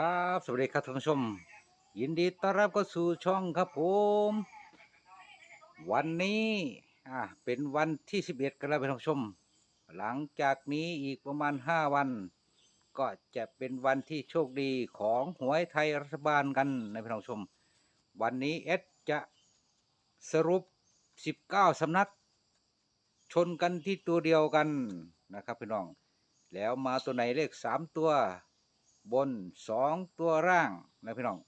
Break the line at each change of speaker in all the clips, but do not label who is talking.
ครับสวัสดีครับท่านผู้ชม ยินดีต้อนรับเข้าสู่ช่องครับผม วันนี้อ่าเป็นวันที่ 11กันแล้วท่านผู้ชม หลังจากนี้อีกประมาณ 5 วัน ก็จะเป็นวันที่โชคดีของหวยไทยรัฐบาลกันในท่านผู้ชม วันนี้เอสจะสรุป 19 สำนัก ชนกันที่ตัวเดียวกันนะครับพี่น้อง แล้วมาตัวไหนเลขสามตัว บนสองตัวร่างนะพี่น้อง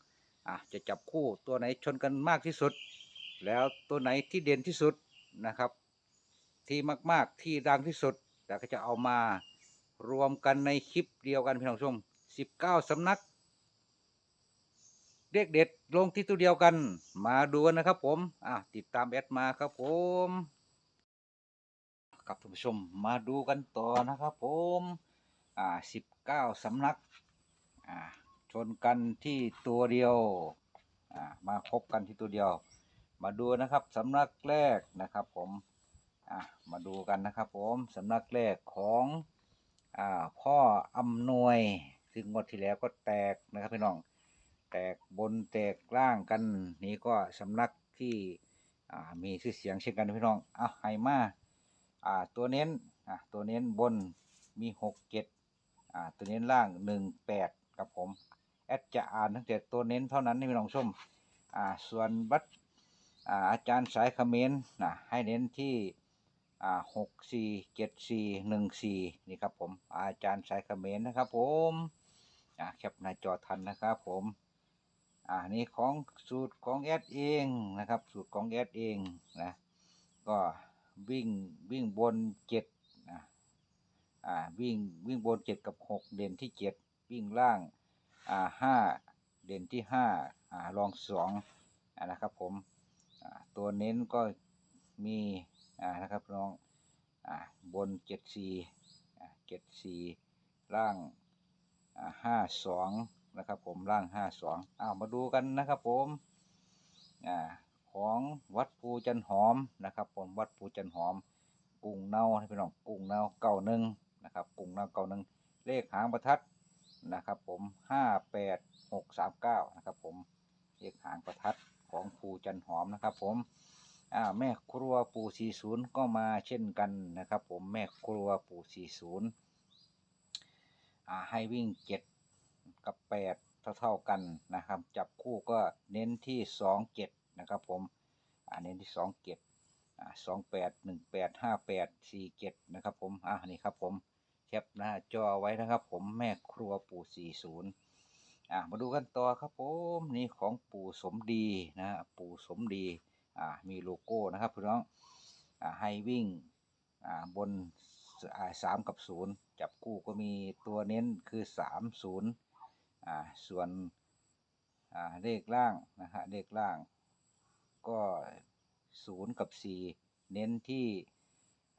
อะจะจับคู่ตัวไหนชนกันมากที่สุด แล้วตัวไหนที่เด่นที่สุดนะครับ ที่มากๆที่ดังที่สุดแล้วก็จะเอามารวมกันในคลิปเดียวกันพี่น้องชมสิบเก้าสำนักเด็กเด็ดลงที่ตัวเดียวกัน มาดูนะครับผมอะติดตามแอดมาครับผมครับท่านผู้ชมมาดูกันต่อนะครับผมอ่าสิบเก้าสำนัก ชนกันที่ตัวเดียวมาคบกันที่ตัวเดียว มาดูนะครับสำนักแรกนะครับผมมาดูกันนะครับผมสำนักแรกของอพ่ออำนวยซึ่งงวดที่แล้วก็แตกนะครับพี่น้องแตกบนแตกล่างกันนี่ก็สำนักที่มีชื่อเสียงเช่นกันพี่น้องเอะไฮมาาตัวเน้นตัวเน้นบนมีหกเจ็ดตัวเน้นล่างหนึ่งแปด ครับผมแอดจะอ่านตั้งแต่ตัวเน้นเท่านั้นให้พี่น้องชมอ่าส่วนวัดอ่าอาจารย์สายคอมเขมนต์นะให้เน้นที่อ่าหกสี่เจ็ดสี่หนึ่งสี่นี่ครับผมอาจารย์สายคอมเขมนต์นะครับผมอ่าแคปหน้าจอทันนะครับผมอ่านี่ของสูตรของแอดเองนะครับ สูตรของแอดเองนะก็วิ่งวิ่งบนเจ็ดนะอ่าวิ่งวิ่งบนเจ็ดกับหกเด่นที่เจ็ด วิ่งล่างอ่าห้าเด่นที่ห้าอ่ารองสองอ่านะครับผมอ่าตัวเน้นก็มีอ่านะครับน้องอ่าบนเจ็ดสี่อ่าเจ็ดสี่ล่างอ่าห้าสองนะครับผมล่างห้าสองอ้าวมาดูกันนะครับผมอ่าของวัดภูจันหอมนะครับผมวัดภูจันหอมกุ้งเน่าให้พี่น้องกุ้งเน่าเก่าหนึ่งนะครับกุ้งเน่าเก่าหนึ่งเลขหางประทัด นะครับผมห้าแปดหกสามเก้านะครับผมเลขหางประทัดของภูจันหอมนะครับผมอ่าแม่ครัวปู่สี่ศูนย์ก็มาเช่นกันนะครับผมแม่ครัวปู่สี่ศูนย์อ่าให้วิ่งเจ็ดกับแปดเท่าๆกันนะครับ จับคู่ก็เน้นที่สองเจ็ดนะครับผมอ่าเน้นที่สองเจ็ดอ่าสองแปดหนึ่งแปดห้าแปดสี่เจ็ดนะครับผมอ่านี่ครับผม แคปหน้าจอไว้นะครับ ผมแม่ครัวปู่สี่ศูนย์อ่ามาดูกันต่อครับผมนี่ของปู่สมดีนะปู่สมดีอ่ามีโลโก้นะครับพี่น้องอ่าให้วิ่งอ่าบนอ่าสามกับศูนย์จับคู่ก็มีตัวเน้นคือสามศูนย์อ่าส่วนอ่าเลขล่างนะฮะเลขล่างก็ศูนย์กับสี่เน้นที่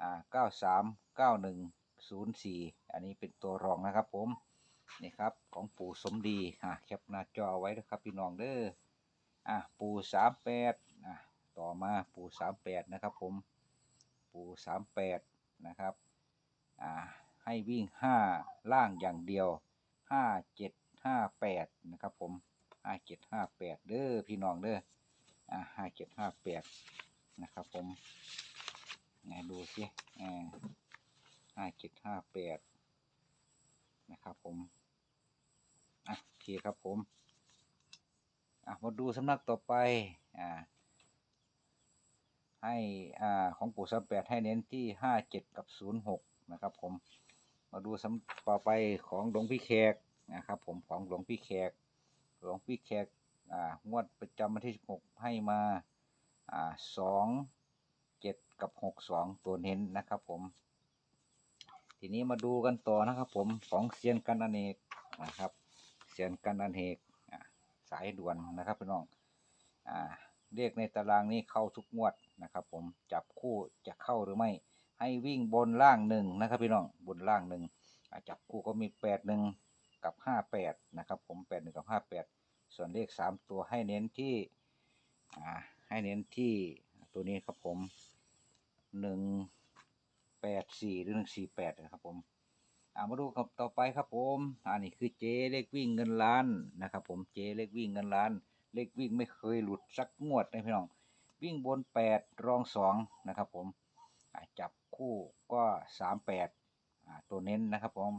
อ่าเก้าสามเก้าหนึ่ง ศูนย์สี่อันนี้เป็นตัวรองนะครับผมนี่ครับของปู่สมดีอ่าแคปหน้าจอไว้นะครับพี่น้องเด้ออ่าปู่สามแปดอ่าต่อมาปู่สามแปดนะครับผมปู่สามแปดนะครับอ่าให้วิ่งห้าล่างอย่างเดียวห้าเจ็ดห้าแปดนะครับผมห้าเจ็ดห้าแปดเด้อพี่น้องเด้ออ่าห้าเจ็ดห้าแปดนะครับผมไหนดูสิอ่า ห้าเจ็ดห้าแปดนะครับผมอะโอเคครับผมอะมาดูสำนักต่อไปอ่าให้อ่าของปู่สามแปดให้เน้นที่ห้าเจ็ดกับศูนย์หกนะครับผมมาดูสำต่อไปของหลวงพี่แขกนะครับผมของหลวงพี่แขก หลวงพี่แขกอ่างวดประจำวันที่16ให้มาอ่าสองเจ็ดกับหกสองตัวเน้นนะครับผม ทีนี้มาดูกันต่อนะครับผมของเซียนกันอเนกนะครับเซียนกันอเนกสายด่วนนะครับพี่น้องอ่าเรียกในตารางนี้เข้าทุกงวดนะครับ ผมจับคู่จะเข้าหรือไม่ ให้วิ่งบนล่างหนึ่งนะครับพี่น้องบนล่างหนึ่งจับคู่ก็มีแปดหนึ่งกับห้าแปดนะครับผมแปดหนึ่งกับห้าแปดส่วนเลขสามตัวให้เน้นที่ให้เน้นที่ตัวนี้ครับผมหนึ่ง ปดสี่หรือหนึ่งสี่แปดนะครับผมอ่ามาดูครับต่อไปครับผมอันนี้คือเจเลขวิ่งเงินล้านนะครับผมเจเลขวิ่งเงินล้าน เลขวิ่งไม่เคยหลุดสักงวดนะพี่น้อง วิ่งบนแปดรองสองนะครับผมอ่าจับคู่ก็สามแปดอ่าตัวเน้นนะครับผม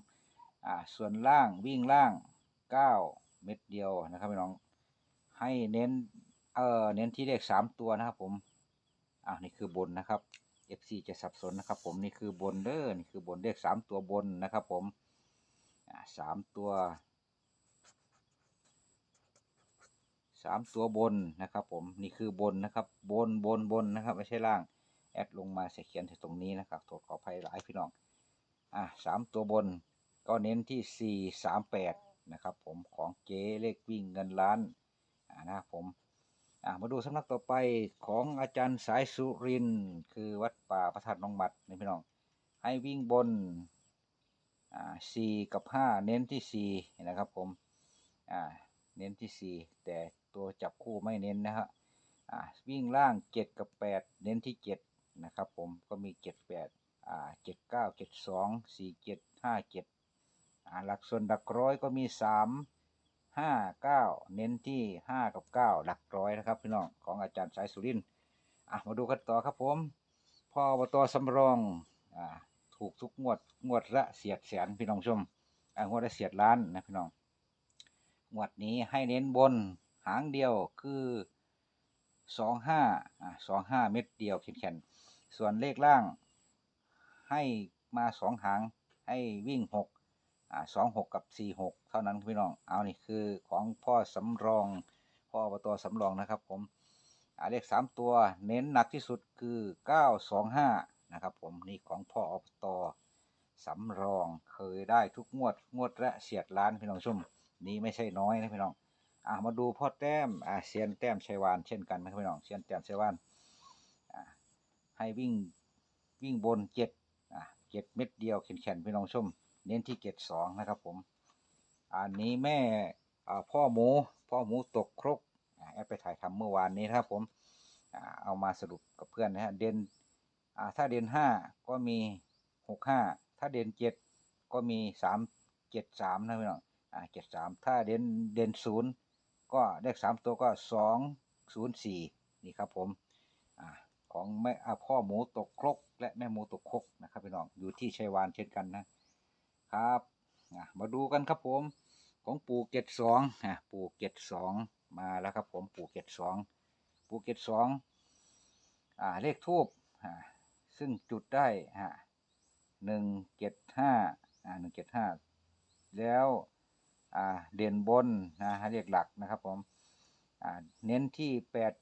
อ่าส่วนล่างวิ่งล่างเก้าเม็ดเดียวนะครับพี่น้อง ให้เน้นเออเน้นที่เลขสามตัวนะครับผมอ่านี่คือบนนะครับ FC จะสับสนนะครับผมนี่คือบนเด้อนี่คือบนเลขสามตัวบนนะครับผมสามตัวสามตัวบนนะครับผมนี่คือบนนะครับบนบนบนนะครับไม่ใช่ล่างแอดลงมาใส่เขียนที่ตรงนี้นะครับโทษขออภัยหลายพี่น้องอ่าสามตัวบนก็เน้นที่สี่สามแปดนะครับผมของเจ๊เลขวิ่งเงินล้านอ่านะครับผม มาดูสำนักต่อไปของอาจารย์สายสุรินคือวัดป่าพระธาตุนองหมัดนี่พี่น้อง ให้วิ่งบนอ่าสี่กับห้าเน้นที่สี่นะครับผมอ่าเน้นที่สี่แต่ตัวจับคู่ไม่เน้นนะฮะอ่าวิ่งล่างเจ็ดกับแปดเน้นที่เจ็ดนะครับผมก็มีเจ็ดแปดอ่าเจ็ดเก้าเจ็ดสองสี่เจ็ดห้าเจ็ดอ่าหลักส่วนหลักร้อยก็มีสาม ห้าเก้าเน้นที่ห้ากับเก้าหลักร้อยนะครับพี่น้องของอาจารย์สายสุรินอะมาดูกันต่อครับผมพ่อบตสำรองอ่าถูกทุกงวดงวดละเสียดแสนพี่น้องชมอ่างวดละเสียดล้านนะพี่น้องงวดนี้ให้เน้นบนหางเดียวคือสองห้าอ่าสองห้าเม็ดเดียวแข็งๆส่วนเลขล่างให้มาสองหางให้วิ่งหก สองหกกับสี่หกเท่านั้นพี่น้อง เอานี่คือของพ่อสำรอง พ่ออบตสำรองนะครับผมอ่าเลขสามตัวเน้นหนักที่สุดคือเก้าสองห้านะครับผมนี่ของพ่ออบตสำรองเคยได้ทุกงวดงวดละเฉียดล้านพี่น้องชุ่มนี่ไม่ใช่น้อยนะพี่น้องอ่ามาดูพ่อแต้มอ่าเซียนแต้มชัยวานเช่นกันนะครับพี่น้องเซียนแต้มชัยวานอ่าให้วิ่งวิ่งบนเจ็ดอ่าเจ็ดเม็ดเดียวแข็งๆพี่น้องชุ่ม เน้นที่เกตสองนะครับผม อันนี้แม่พ่อหมู พ่อหมูตกครกแอดไปถ่ายทำเมื่อวานนี้นะครับผมเอามาสรุปกับเพื่อนนะฮะเด่นถ้าเด่นห้าก็มีหกห้าถ้าเด่นเจ็ดก็มีสามเจ็ดสามนะพี่น้องอ่าเจ็ดสามถ้าเด่นเด่นศูนย์ก็เลขสามตัวก็สองศูนย์สี่นี่ครับผมอของแม่พ่อหมูตกครก และแม่หมูตกครกนะครับพี่น้องอยู่ที่ชัยวานเช่นกันนะ ครับอะมาดูกันครับผม ของปูเกตสองอะปูเกตสองมาแล้วครับผมปูเกตสองปูเกตสองอ่าเลขทูบอ่าซึ่งจุดได้อ่าหนึ่งเจ็ดห้าอ่าหนึ่งเจ็ดห้าแล้วอ่าเด่นบนนะเลขหลักนะครับผมอ่าเน้นที่แปด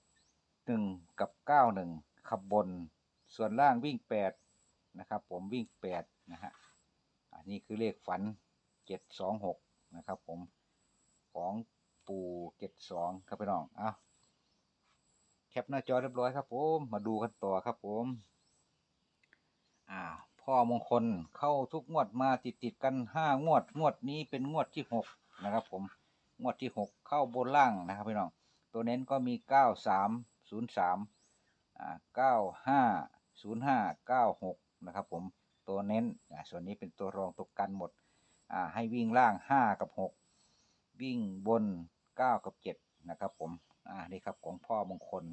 หนึ่งกับเก้าหนึ่งขับบน ส่วนล่างวิ่งแปดนะครับผมวิ่งแปดนะฮะ นนี้คือเลขฝันเจ็ดสองหกนะครับผมของปู่เจ็ดสองครับพี่น้องเอาแคปหน้าจอเรียบร้อยครับผมมาดูกันต่อครับผมอ่าพ่อมงคลเข้าทุกงวดมาติดติดกันห้างวดงวดนี้เป็นงวดที่หกนะครับผมงวดที่หกเข้าบนล่างนะครับพี่น้องตัวเน้นก็มีเก้าสามศูนย์สามอ่าเก้าห้าศูนย์ห้าเก้าหกนะครับผม ตัวเน้นอ่าส่วนนี้เป็นตัวรองตกกันหมดอ่าให้วิ่งล่าง 5 กับ 6 วิ่งบน 9 กับ 7 นะครับผมอ่านี่ครับของพ่อมงคล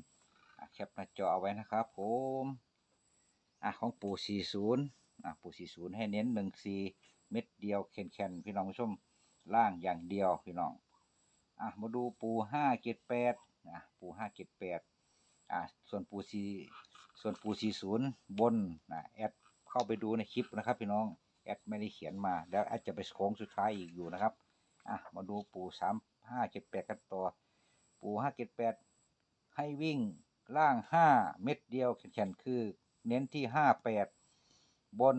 แคปหน้าจอเอาไว้นะครับผมอ่าของปู่ 40อ่าปู่ 40 ให้เน้น 14 เม็ดเดียวแข็งๆพี่น้องผู้ชมล่างอย่างเดียวพี่น้องอะมาดูปูห้าเจ็ดแปดอะปูห้าเจ็ดแปดอะส่วนปูสี่ส่วนปูสี่ศูนย์บนนะแอด เข้าไปดูในคลิปนะครับ พี่น้องแอดไม่ได้เขียนมาแล้วแอดจะไปโค้งสุดท้ายอีกอยู่นะครับอะมาดูปูสามห้าเจ็ดแปดกันต่อ ปูห้าเจ็ดแปดให้วิ่งล่างห้าเม็ดเดียวแข็งๆคือ เน้นที่ห้าแปดบน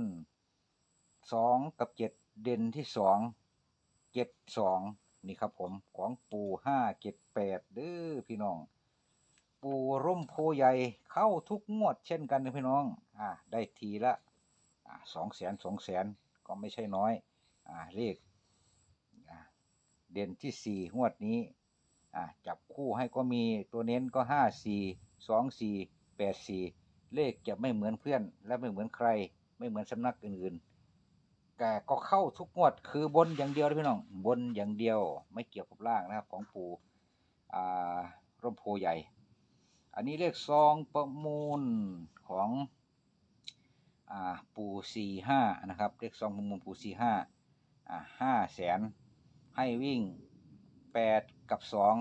สองกับเจ็ดเด่นที่สองเจ็ดสองนี่ครับผมของปูห้าเจ็ดแปดเด้อพี่น้อง ปูร่มโพใหญ่เข้าทุกงวดเช่นกันนะพี่น้อง อ่าได้ทีละ สองแสนสองแสนก็ไม่ใช่น้อยอเลขเด่นที่สี่งวดนี้จับคู่ให้ก็มีตัวเน้นก็ห้าสี่สองสี่แปดสี่เลขจะไม่เหมือนเพื่อนและไม่เหมือนใคร ไม่เหมือนสำนักอื่นๆแกก็เข้าทุกงวดคือบนอย่างเดียวนะพี่น้องบนอย่างเดียวไม่เกี่ยวกับล่างนะครับของปู่ร่มโพใหญ่ อันนี้เลขซองประมูลของ อ่าปู่สี่ห้านะครับเลขซองประมูลปู่สี่ห้าอ่าห้าแสนให้วิ่งแปดกับสอง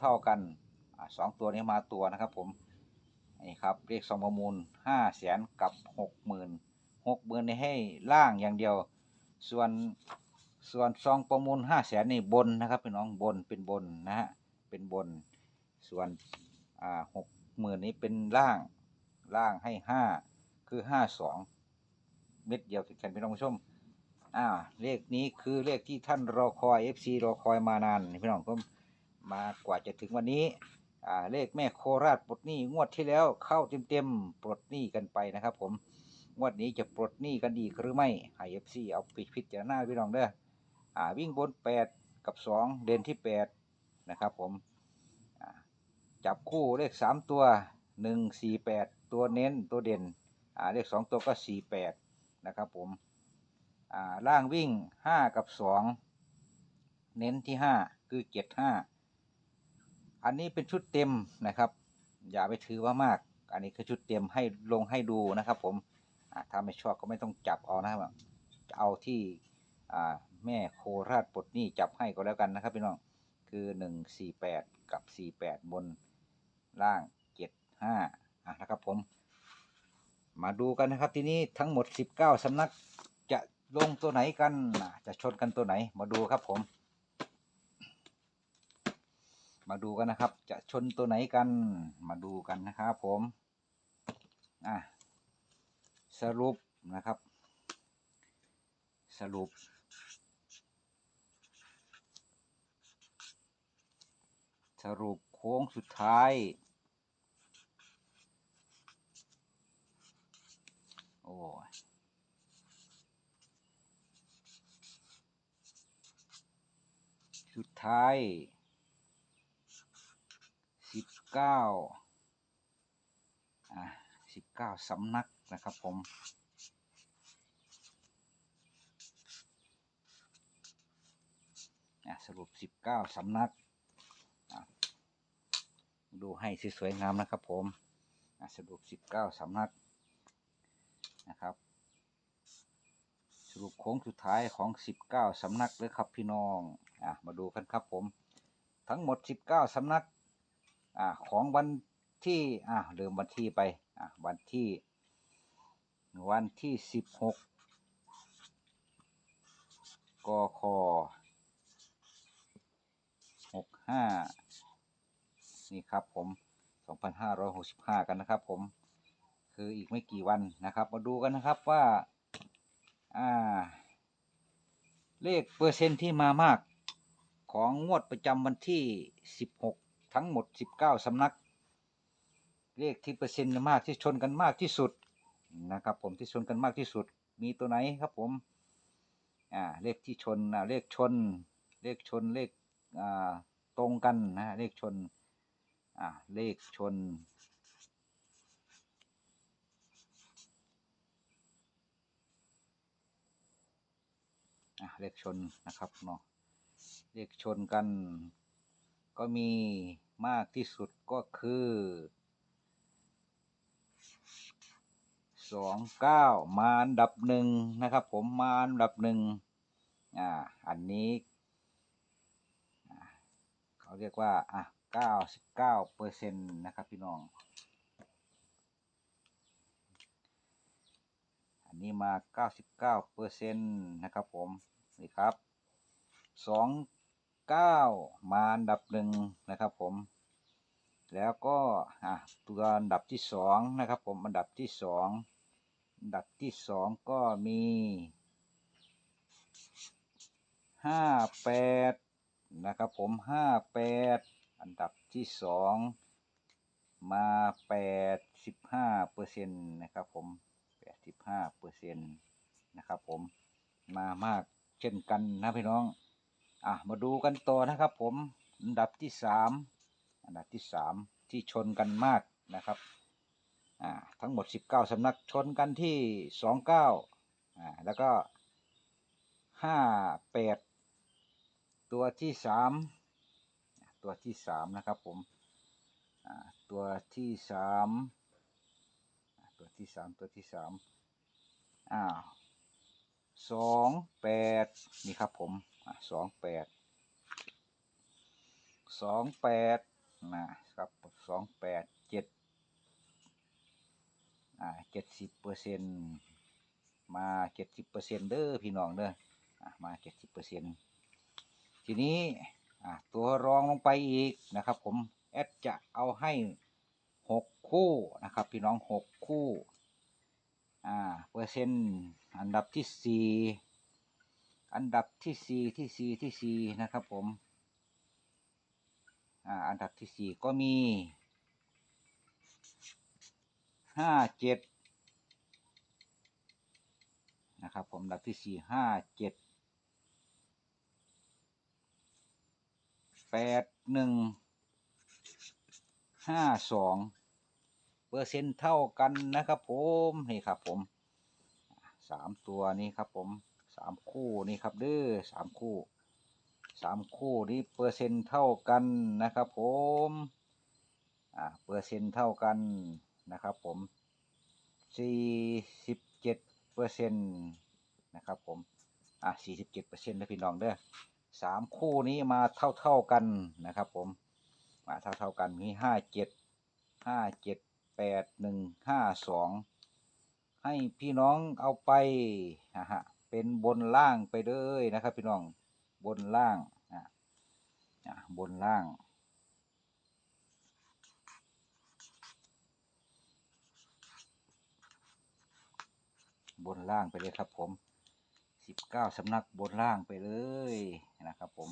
เท่า ๆกันอ่าสองตัวนี้มาตัวนะครับผมนี่ครับเลขซองประมูลห้าแสนกับหกหมื่นหกหมื่นนี่ให้ล่างอย่างเดียว ส่วนส่วนซองประมูลห้าแสนนี่บนนะครับพี่น้องบนเป็นบนนะฮะเป็นบน ส่วนอ่าหกหมื่นนี้เป็นล่างล่างให้ห้า คือห้าสองเม็ดเดียวกันพี่น้องผู้ชม อ่า เลขนี้คือเลขที่ท่านรอคอย FC รอคอยมานานพี่น้องก็มากว่าจะถึงวันนี้ อ่า เลขแม่โคราชปลดหนี้งวดที่แล้วเข้าเต็มๆปลดหนี้กันไปนะครับ ผม งวดนี้จะปลดหนี้กันอีกหรือไม่ให้เอฟซีเอาไปพิจารณาพี่น้องเด้อ อ่า วิ่งบนแปดกับสองเด่นที่แปดนะครับ ผม จับคู่เลขสามตัวหนึ่งสี่แปดตัวเน้นตัวเด่น อ่าเลขสองตัวก็สี่แปดนะครับผมอ่าล่างวิ่งห้ากับสองเน้นที่ห้าคือเจ็ดห้าอันนี้เป็นชุดเต็มนะครับ อย่าไปถือว่ามาก อันนี้คือชุดเต็มให้ลงให้ดูนะครับ ผมอ่าถ้าไม่ชอบก็ไม่ต้องจับเอานะครับเอาที่อ่าแม่โคราชปลดหนี้จับให้ก็แล้วกันนะครับพี่น้องคือหนึ่งสี่แปดกับสี่แปดบนล่างเจ็ดห้าอะนะครับผม มาดูกันนะครับทีนี้ทั้งหมดสิบเก้าสำนักจะลงตัวไหนกันจะชนกันตัวไหน มาดูครับผม มาดูกันนะครับ จะชนตัวไหนกัน มาดูกันนะครับผมอะสรุปนะครับ สรุป สรุปโค้งสุดท้าย อ้สุดท้ายสิบเก้าอ่าสิบเก้าสำนักนะครับผมอะสรุปสิบเก้าสำนัก ดูให้สวยๆงามนะครับผมอะสรุปสิบเก้าสำนัก นะครับ สรุปโค้งสุดท้ายของสิบเก้าสำนักเลยครับพี่น้องอะมาดูกันครับผม ทั้งหมดสิบเก้าสำนักอ่าของวันที่อ่าลืมวันที่ไปอ่าวันที่ วันที่สิบหกกคหกห้านี่ครับผมสองพันห้าร้อยหกสิบห้ากันนะครับผม คืออีกไม่กี่วันนะครับ มาดูกันนะครับว่าอ่า เลขเปอร์เซ็นต์ที่มามากของงวดประจำวันที่สิบหกทั้งหมด 19 สำนัก เลขที่เปอร์เซ็นต์มากที่ชนกันมากที่สุดนะครับ ผมที่ชนกันมากที่สุด มีตัวไหนครับผมอ่าเลขที่ชนอ่าเลขชน เลขชนเลขอ่าตรงกันนะเลขชนอ่าเลขชน เลขชนนะครับเนาะเลขชนกัน ก็มีมากที่สุดก็คือสองเก้ามาอันดับหนึ่งนะครับ ผมมาอันดับหนึ่งอ่าอันนี้เขาเรียกว่าอะเก้าสิบเก้าเปอร์เซ็นต์นะครับพี่น้อง อันนี้มาเก้าสิบเก้าเปอร์เซ็นต์นะครับผมนี่ครับสองเก้ามาอันดับหนึ่งนะครับผม แล้วก็อะตัวอันดับที่สองนะครับผมอันดับที่สองอันดับที่สองก็มีห้าแปดนะครับผมห้าแปดอันดับที่สองมาแปดสิบห้าเปอร์เซ็นต์นะครับผม แปดสิบห้าเปอร์เซ็นต์นะครับผมมามากเช่นกันนะพี่น้อง อะ มาดูกันต่อนะครับผม อันดับที่สามอันดับที่สามที่ชนกันมากนะครับ อ่า ทั้งหมดสิบเก้าสำนักชนกันที่สองเก้าอ่า แล้วก็ห้าแปดตัวที่สามตัวที่สามนะครับผม อ่า ตัวที่สามตัวที่สามตัวที่สาม อ้าวสองแปดนี่ครับผมอ่าสองแปดสองแปดนะครับสองแปดเจ็ดอ่าเจ็ดสิบเปอร์เซ็นต์มาเจ็ดสิบเปอร์เซ็นต์เด้อพี่น้องเด้ออะมาเจ็ดสิบเปอร์เซ็นต์ทีนี้อะตัวรองลงไปอีกนะครับผมแอดจะเอาให้หกคู่นะครับ พี่น้องหกคู่ อ่าเปอร์เซ็นต์อันดับที่สี่อันดับที่สี่ที่สี่ที่สี่นะครับผมอ่าอันดับที่สี่ก็มีห้าเจ็ดนะครับผมอันดับที่สี่ห้าเจ็ดแปดหนึ่งห้าสอง เปอร์เซ็นต์เท่ากันนะครับผมนี่ครับผมสามตัวนี้ครับผมสามคู่นี่ครับเด้อสามคู่สามคู่นี้เปอร์เซ็นต์เท่ากันนะครับผมอ่าเปอร์เซ็นต์เท่ากันนะครับผมสี่สิบเจ็ดเปอร์เซ็นต์นะครับผมอะสี่สิบเจ็ดเปอร์เซ็นต์นะพี่น้องเด้อสามคู่นี้มาเท่าเท่ากันนะครับผมมาเท่าเท่ากันมีห้าเจ็ดห้าเจ็ด แปดหนึ่งห้าสองให้พี่น้องเอาไปนะฮะเป็นบนล่างไปเลยนะครับ พี่น้องบนล่างอะบนล่างบนล่างไปเลยครับผมสิบเก้าสำนักบนล่างไปเลยนะครับผม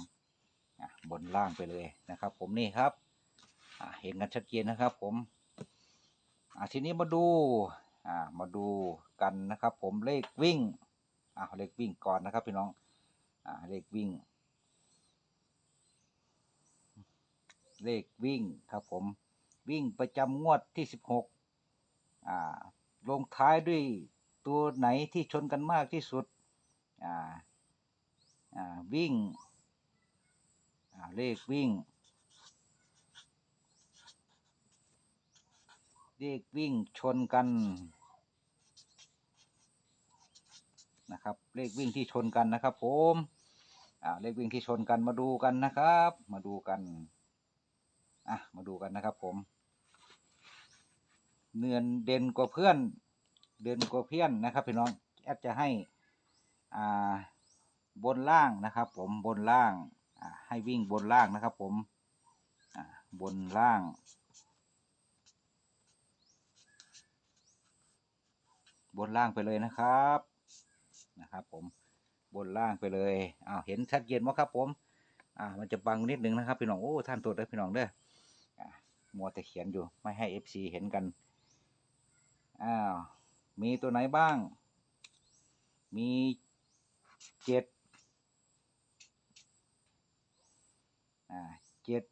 บนล่างไปเลยนะครับผมนี่ครับเห็นกันชัดเจนนะครับผม อะทีนี้มาดูอ่ามาดูกันนะครับ ผมเลขวิ่งอะเลขวิ่งก่อนนะครับพี่น้องอ่าเลขวิ่ง เลขวิ่งครับผมวิ่งประจำงวดที่สิบหกอ่าลงท้ายด้วยตัวไหนที่ชนกันมากที่สุดอ่าอ่าวิ่งอ่าเลขวิ่ง เลขวิ่งชนกันนะครับ เลขวิ่งที่ชนกันนะครับ ผมอ่าเลขวิ่งที่ชนกันมาดูกันนะครับ มาดูกันอะมาดูกันนะครับ ผมเนือนเด่นกว่าเพื่อน เด่นกว่าเพื่อนนะครับพี่น้องแอดจะให้อ่าบนล่างนะครับ ผมบนล่างอ่าให้วิ่งบนล่างนะครับ ผมอ่าบนล่าง บนล่างไปเลยนะครับนะครับ ผมบนล่างไปเลยอ้าวเห็นชัดเจนไหมครับ ผมอ่ามันจะบังนิดนึงนะครับพี่น้องโอ้ท่านตัวจเด้พี่น้องเด้ออ่ามัวแต่เขียนอยู่ไม่ให้ FC เห็นกันอ้าวมีตัวไหนบ้าง มีเจ็ดอ่าเจ็ด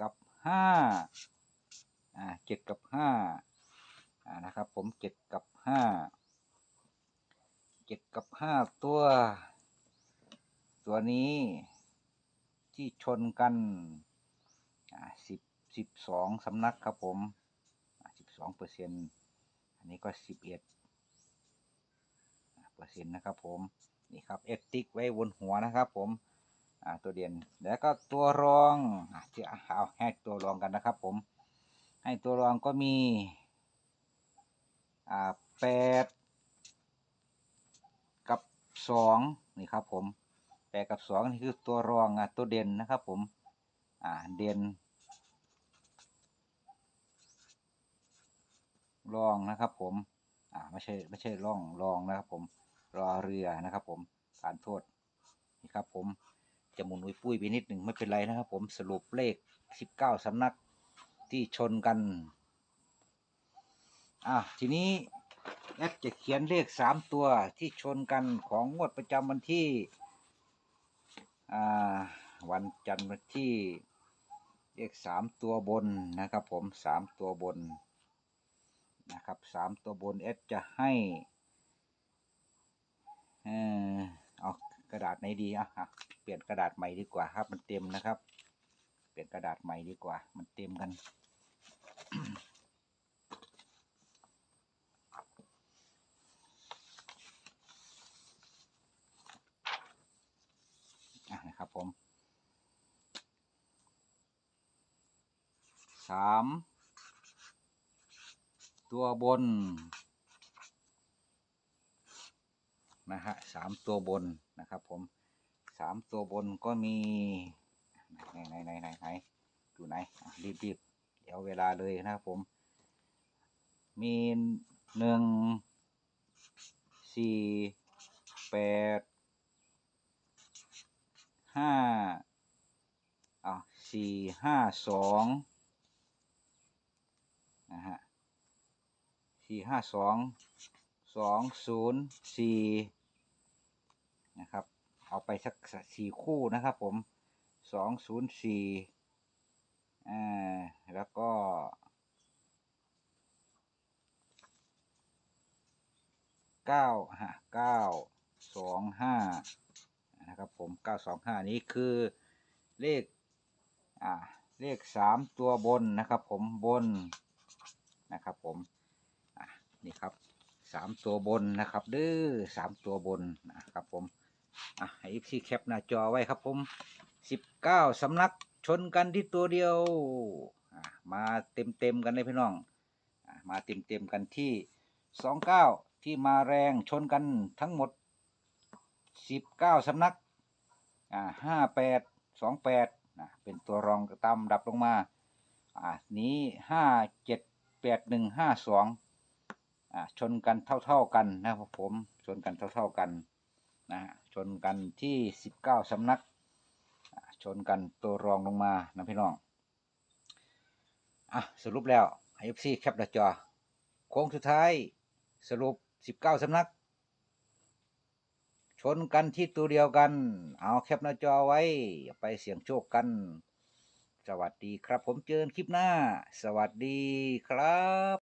กับห้าอ่าเจ็ดกับห้าอ่านะครับ ผมเจ็ดกับ ห้าเจ็ดกับห้าตัว ตัวนี้ที่ชนกันอ่าสิบสิบสองสำนักครับผมสิบสองเปอร์เซ็นต์อันนี้ก็สิบเอ็ดเปอร์เซ็นต์นะครับผมนี่ครับเอติกไว้บนหัวนะครับผมอ่าตัวเด่นแล้วก็ตัวรองจะเอาให้ตัวรองกันนะครับผม ให้ตัวรองก็มีอ่า แปดกับสองนี่ครับผมแปดกับสองนี่คือตัวรองอะตัวเด่นนะครับผมอ่าเด่นรองนะครับผมอ่าไม่ใช่ไม่ใช่ร่องรองนะครับผมรอเรือนะครับผมฐานโทษนี่ครับผมจะหมุนอุ้ยปุ้ยไปนิดหนึ่งไม่เป็นไรนะครับผมสรุปเลขสิบเก้าสำนักที่ชนกัน อะทีนี้ แอดจะเขียนเลขสามตัวที่ชนกันของงวดประจำวันที่วันจันทร์วันที่เลขสามตัวบนนะครับผมสามตัวบนนะครับสามตัวบนแอดจะให้เออเอากระดาษไหนดีอะอะเปลี่ยนกระดาษใหม่ดีกว่าครับ มันเต็มนะครับ เปลี่ยนกระดาษใหม่ดีกว่า มันเต็มกัน นะครับผมสามตัวบน นะฮะสามตัวบนนะครับผมสามตัวบนก็มี ไหนไหนไหนไหนไหนดูไหนรีบรีบเดี๋ยวเวลาเลยนะครับผม มีหนึ่งสี่แปด ห้าอะสี่ห้าสองนะฮะสี่ห้าสองสองศูนย์สี่นะครับ เอาไปสักสี่คู่นะครับผมสองศูนย์สี่อ่าแล้วก็เก้าฮะเก้าสองห้า นะครับผมเก้าสองห้านี้คือเลขอ่าเลขสามตัวบนนะครับผมบนนะครับผมอะนี่ครับสามตัวบนนะครับเด้อสามตัวบนนะครับผมอะให้พี่แคปหน้าจอไว้ครับผมสิบเก้าสำนักชนกันที่ตัวเดียวอะมาเต็มเต็มกันเลยพี่น้องอะมาเต็มเต็มกันที่สองเก้าที่มาแรงชนกันทั้งหมด สิบเก้าสำนักอ่าห้าแปดสองแปดนะเป็นตัวรองตามดับลงมาอ่านี้ห้าเจ็ดแปดหนึ่งห้าสองอ่าชนกันเท่าๆกันนะครับผมชนกันเท่าๆกันนะฮะชนกันที่สิบเก้าสำนักชนกันตัวรองลงมานะพี่น้องอะสรุปแล้วให้ FC แคปหน้าจอโค้งสุดท้ายสรุปสิบเก้าสำนัก ชนกันที่ตัวเดียวกัน เอาแคปหน้าจอไว้ ไปเสี่ยงโชคกัน สวัสดีครับผมเจอกันคลิปหน้า สวัสดีครับ